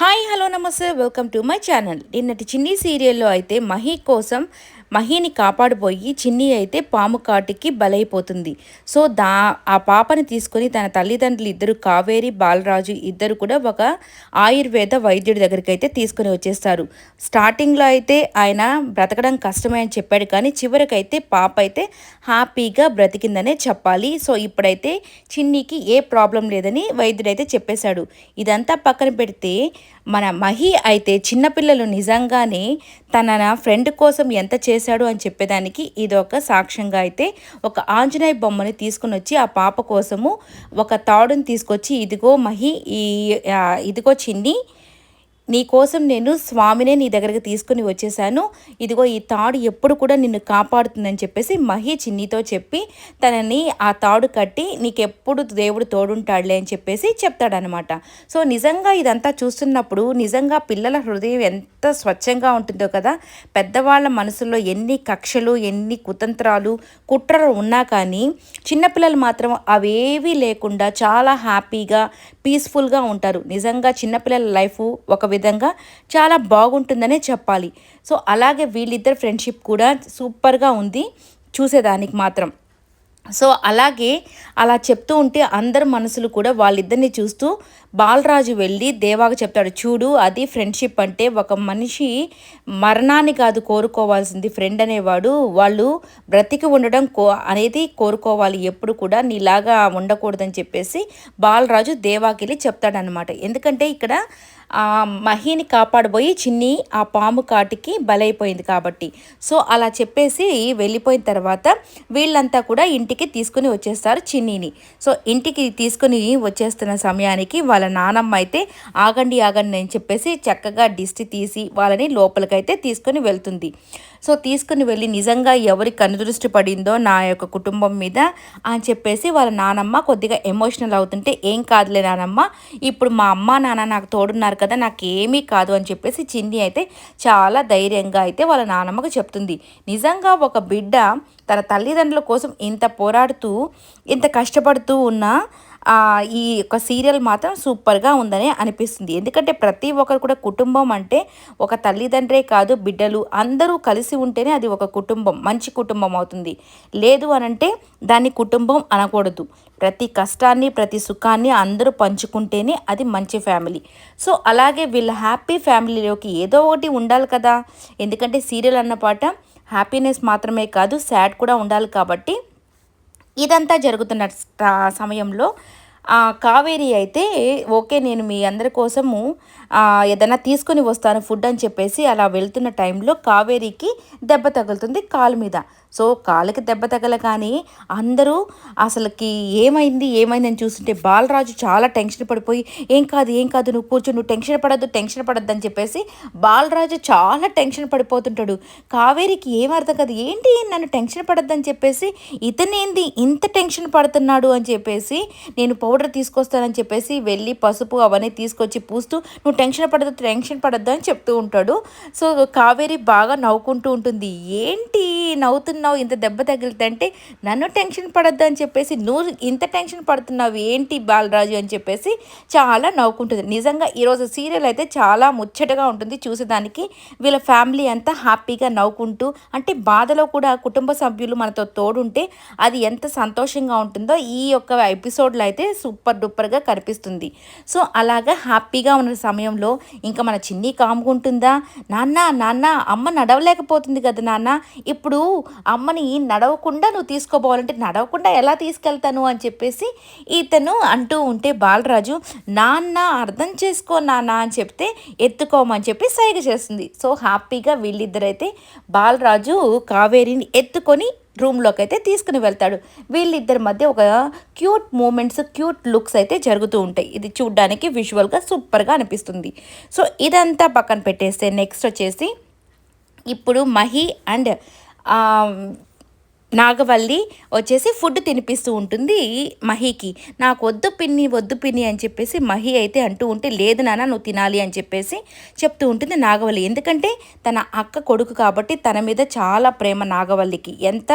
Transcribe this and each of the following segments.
Hi hello నమస్తే welcome to my channel. నిన్నటి చిన్ని సీరియల్లో అయితే మహి కోసం మహిని కాపాడిపోయి చిన్ని అయితే పాము కాటికి బలైపోతుంది. సో దా ఆ పాపని తీసుకొని తన తల్లిదండ్రులు ఇద్దరు కావేరి బాలరాజు ఇద్దరు కూడా ఒక ఆయుర్వేద వైద్యుడి దగ్గరికి అయితే తీసుకొని వచ్చేస్తారు. స్టార్టింగ్లో అయితే ఆయన బ్రతకడం కష్టమే అని చెప్పాడు కానీ చివరికైతే పాప అయితే హ్యాపీగా బ్రతికిందనే చెప్పాలి. సో ఇప్పుడైతే చిన్నికి ఏ ప్రాబ్లం లేదని వైద్యుడైతే చెప్పేశాడు. ఇదంతా పక్కన పెడితే మన మహి అయితే చిన్నపిల్లలు నిజంగానే తన ఫ్రెండ్ కోసం ఎంత చేశాడు అని చెప్పేదానికి ఇది ఒక సాక్ష్యంగా అయితే ఒక ఆంజనేయ బొమ్మని తీసుకుని వచ్చి ఆ పాప కోసము ఒక తాడుని తీసుకొచ్చి ఇదిగో మహి ఈ ఇదిగో చిన్ని నీ కోసం నేను స్వామినే నీ దగ్గరికి తీసుకుని వచ్చేసాను. ఇదిగో ఈ తాడు ఎప్పుడు కూడా నిన్ను కాపాడుతుందని చెప్పేసి మహి చిన్నితో చెప్పి తనని ఆ తాడు కట్టి నీకెప్పుడు దేవుడు తోడుంటాడులే అని చెప్పేసి చెప్తాడనమాట సో నిజంగా ఇదంతా చూస్తున్నప్పుడు నిజంగా పిల్లల హృదయం ఎంత స్వచ్ఛంగా ఉంటుందో కదా. పెద్దవాళ్ళ మనసులో ఎన్ని కక్షలు ఎన్ని కుతంత్రాలు కుట్రలు ఉన్నా కానీ చిన్నపిల్లలు మాత్రం అవేవీ లేకుండా చాలా హ్యాపీగా పీస్ఫుల్గా ఉంటారు. నిజంగా చిన్నపిల్లల లైఫ్ ఒక విధంగా చాలా బాగుంటుందనే చెప్పాలి. సో అలాగే వీళ్ళిద్దరు ఫ్రెండ్షిప్ కూడా సూపర్గా ఉంది చూసేదానికి మాత్రం. సో అలాగే అలా చెప్తూ ఉంటే అందరు మనసులు కూడా వాళ్ళిద్దరిని చూస్తూ బాలరాజు వెళ్ళి దేవాకు చెప్తాడు చూడు అది ఫ్రెండ్షిప్ అంటే ఒక మనిషి మరణాన్ని కాదు కోరుకోవాల్సింది ఫ్రెండ్ అనేవాడు. వాళ్ళు బ్రతికి ఉండడం కో అనేది కోరుకోవాలి. ఎప్పుడు కూడా నీలాగా ఉండకూడదని చెప్పేసి బాలరాజు దేవాకి వెళ్ళి చెప్తాడనమాట ఎందుకంటే ఇక్కడ ఆ మహిని కాపాడబోయి చిన్ని ఆ పాము కాటికి బలైపోయింది కాబట్టి. సో అలా చెప్పేసి వెళ్ళిపోయిన తర్వాత వీళ్ళంతా కూడా ఇంటికి తీసుకుని వచ్చేస్తారు చిన్నీని. సో ఇంటికి తీసుకుని వచ్చేస్తున్న సమయానికి వాళ్ళ నానమ్మ అయితే ఆగండి ఆగండి అని చెప్పేసి చక్కగా డిస్టి తీసి వాళ్ళని లోపలికైతే తీసుకొని వెళ్తుంది. సో తీసుకుని వెళ్ళి నిజంగా ఎవరి కనుదృష్టి పడిందో నా యొక్క కుటుంబం మీద అని చెప్పేసి వాళ్ళ నానమ్మ కొద్దిగా ఎమోషనల్ అవుతుంటే ఏం కాదులే నానమ్మ ఇప్పుడు మా అమ్మ నాన్న నాకు తోడున్నారు కదా నాకు ఏమీ కాదు అని చెప్పేసి చిన్ని అయితే చాలా ధైర్యంగా అయితే వాళ్ళ నానమ్మకు చెప్తుంది. నిజంగా ఒక బిడ్డ తన తల్లిదండ్రుల కోసం ఇంత పోరాడుతూ ఇంత కష్టపడుతూ ఉన్నా ఈ యొక్క సీరియల్ మాత్రం సూపర్గా ఉందని అనిపిస్తుంది. ఎందుకంటే ప్రతి ఒక్కరు కూడా కుటుంబం అంటే ఒక తల్లిదండ్రే కాదు బిడ్డలు అందరూ కలిసి ఉంటేనే అది ఒక కుటుంబం మంచి కుటుంబం అవుతుంది. లేదు అనంటే దాన్ని కుటుంబం అనకూడదు. ప్రతి కష్టాన్ని ప్రతి సుఖాన్ని అందరూ పంచుకుంటేనే అది మంచి ఫ్యామిలీ. సో అలాగే వీళ్ళ హ్యాపీ ఫ్యామిలీలోకి ఏదో ఒకటి ఉండాలి కదా. ఎందుకంటే సీరియల్ అన్న పాట హ్యాపీనెస్ మాత్రమే కాదు సాడ్ కూడా ఉండాలి కాబట్టి ఇదంతా జరుగుతున్న సమయంలో కావేరి అయితే ఓకే నేను మీ అందరి కోసము ఏదైనా తీసుకొని వస్తాను ఫుడ్ అని చెప్పేసి అలా వెళ్తున్న టైంలో కావేరికి దెబ్బ తగులుతుంది కాలు మీద. సో కాలుకి దెబ్బ తగలగానే అందరూ అసలుకి ఏమైంది ఏమైందని చూస్తుంటే బాలరాజు చాలా టెన్షన్ పడిపోయి ఏం కాదు ఏం కాదు నువ్వు కూర్చో నువ్వు టెన్షన్ పడద్దు టెన్షన్ పడద్దు అని చెప్పేసి బాలరాజు చాలా టెన్షన్ పడిపోతుంటాడు. కావేరికి ఏం అర్థం కాదు ఏంటి నన్ను టెన్షన్ పడద్దని చెప్పేసి ఇతనేంది ఇంత టెన్షన్ పడుతున్నాడు అని చెప్పేసి నేను పౌడర్ తీసుకొస్తానని చెప్పేసి వెళ్ళి పసుపు అవన్నీ తీసుకొచ్చి పూస్తూ నువ్వు టెన్షన్ పడద్దు టెన్షన్ పడద్దు అని చెప్తూ ఉంటాడు. సో కావేరి బాగా నవ్వుకుంటూ ఉంటుంది. ఏంటి నవ్వుతున్నావు? ఇంత దెబ్బ తగిలితే నన్ను టెన్షన్ పడద్దు అని చెప్పేసి నువ్వు ఇంత టెన్షన్ పడుతున్నావు? ఏంటి బాలరాజు? అని చెప్పేసి చాలా నవ్వుకుంటుంది. నిజంగా ఈరోజు సీరియల్ అయితే చాలా ముచ్చటగా ఉంటుంది. చూసేదానికి వీళ్ళ ఫ్యామిలీ అంతా హ్యాపీగా నవ్వుకుంటూ అంటే బాధలో కూడా కుటుంబ సభ్యులు మనతో తోడుంటే అది ఎంత సంతోషంగా ఉంటుందో ఈ యొక్క ఎపిసోడ్లో అయితే సూపర్ డూపర్గా కనిపిస్తుంది. సో అలాగా హ్యాపీగా ఉన్న సమయంలో ఇంకా మన చిన్ని కాముకుంటుందా నాన్న నాన్న అమ్మ నడవలేకపోతుంది కదా నాన్న. ఇప్పుడు అమ్మని నడవకుండా నువ్వు తీసుకోపోవాలంటే నడవకుండా ఎలా తీసుకెళ్తాను అని చెప్పేసి ఇతను అంటూ ఉంటే బాలరాజు నాన్న అర్థం చేసుకో నాన్న అని చెప్తే ఎత్తుకోమని చెప్పి సైగ చేస్తుంది. సో హ్యాపీగా వీళ్ళిద్దరైతే బాలరాజు కావేరిని ఎత్తుకొని రూమ్లోకి అయితే తీసుకుని వెళ్తాడు. వీళ్ళిద్దరి మధ్య ఒక క్యూట్ మూమెంట్స్ క్యూట్ లుక్స్ అయితే జరుగుతూ ఉంటాయి. ఇది చూడ్డానికి విజువల్గా సూపర్గా అనిపిస్తుంది. సో ఇదంతా పక్కన పెట్టేస్తే నెక్స్ట్ వచ్చేసి ఇప్పుడు మహి అండ్ నాగవల్లి వచ్చేసి ఫుడ్ తినిపిస్తూ ఉంటుంది మహీకి. నాకు వద్దు పిన్ని వద్దు పిన్ని అని చెప్పేసి మహి అయితే అంటూ ఉంటే లేదు నాన్న నువ్వు తినాలి అని చెప్పేసి చెప్తూ ఉంటుంది నాగవల్లి. ఎందుకంటే తన అక్క కొడుకు కాబట్టి తన మీద చాలా ప్రేమ నాగవల్లికి. ఎంత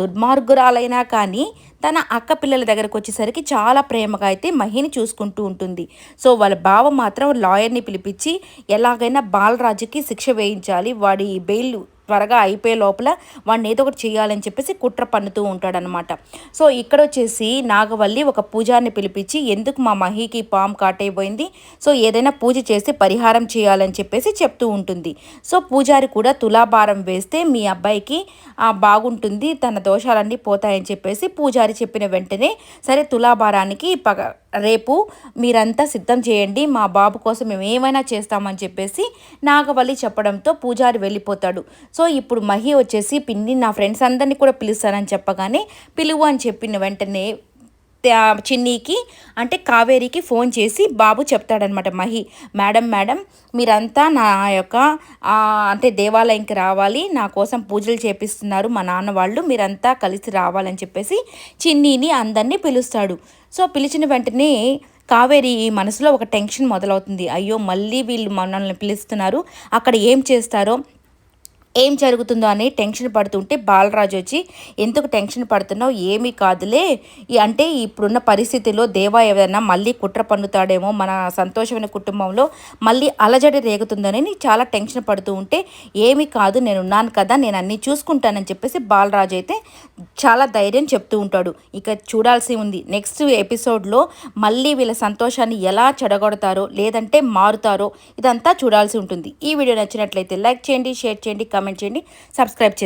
దుర్మార్గురాలైనా కానీ తన అక్క పిల్లల దగ్గరకు వచ్చేసరికి చాలా ప్రేమగా అయితే మహిని చూసుకుంటూ ఉంటుంది. సో వాళ్ళ బావ మాత్రం లాయర్ని పిలిపించి ఎలాగైనా బాలరాజుకి శిక్ష వేయించాలి. వాడి బెయిల్ త్వరగా అయిపోయే లోపల వాడిని ఏదో ఒకటి చేయాలని చెప్పేసి కుట్ర పన్నుతూ ఉంటాడనమాట సో ఇక్కడ వచ్చేసి నాగవల్లి ఒక పూజారిని పిలిపించి ఎందుకు మా మహికి పాము కాటైపోయింది? సో ఏదైనా పూజ చేసి పరిహారం చేయాలని చెప్పేసి చెప్తూ ఉంటుంది. సో పూజారి కూడా తులాభారం వేస్తే మీ అబ్బాయికి బాగుంటుంది తన దోషాలన్నీ పోతాయని చెప్పేసి పూజారి చెప్పిన వెంటనే సరే తులాభారానికి పగ రేపు మీరంతా సిద్ధం చేయండి మా బాబు కోసం మేము ఏమైనా చేస్తామని చెప్పేసి నాగవల్లి చెప్పడంతో పూజారి వెళ్ళిపోతాడు. సో ఇప్పుడు మహి వచ్చేసి పిన్ని నా ఫ్రెండ్స్ అందరినీ కూడా పిలుస్తానని చెప్పగానే పిలువు అని చెప్పిన వెంటనే చిన్నీకి అంటే కావేరికి ఫోన్ చేసి బాబు చెప్తాడనమాట మహి మేడం మేడం మీరంతా నా యొక్క అంటే దేవాలయంకి రావాలి నా కోసం పూజలు చేపిస్తున్నారు మా నాన్న వాళ్ళు మీరంతా కలిసి రావాలని చెప్పేసి చిన్నీని అందరినీ పిలుస్తాడు. సో పిలిచిన వెంటనే కావేరి మనసులో ఒక టెన్షన్ మొదలవుతుంది. అయ్యో మళ్ళీ వీళ్ళు మనల్ని పిలుస్తున్నారు అక్కడ ఏం చేస్తారో ఏం జరుగుతుందో అని టెన్షన్ పడుతుంటే బాలరాజు వచ్చి ఎందుకు టెన్షన్ పడుతున్నావు? ఏమీ కాదులే. అంటే ఇప్పుడున్న పరిస్థితిలో దేవా ఏదైనా మళ్ళీ కుట్ర పన్నుతాడేమో మన సంతోషమైన కుటుంబంలో మళ్ళీ అలజడి రేగుతుందని చాలా టెన్షన్ పడుతూ ఉంటే ఏమీ కాదు నేను ఉన్నాను కదా నేను అన్నీ చూసుకుంటానని చెప్పేసి బాలరాజు అయితే చాలా ధైర్యం చెప్తూ ఉంటాడు. ఇక చూడాల్సి ఉంది. నెక్స్ట్ ఎపిసోడ్లో మళ్ళీ వీళ్ళ సంతోషాన్ని ఎలా చెడగొడతారో లేదంటే మారుతారో ఇదంతా చూడాల్సి ఉంటుంది. ఈ వీడియో నచ్చినట్లయితే లైక్ చేయండి షేర్ చేయండి కమెంట్ కామెంట్ చేయండి. సబ్స్క్రైబ్ చేసి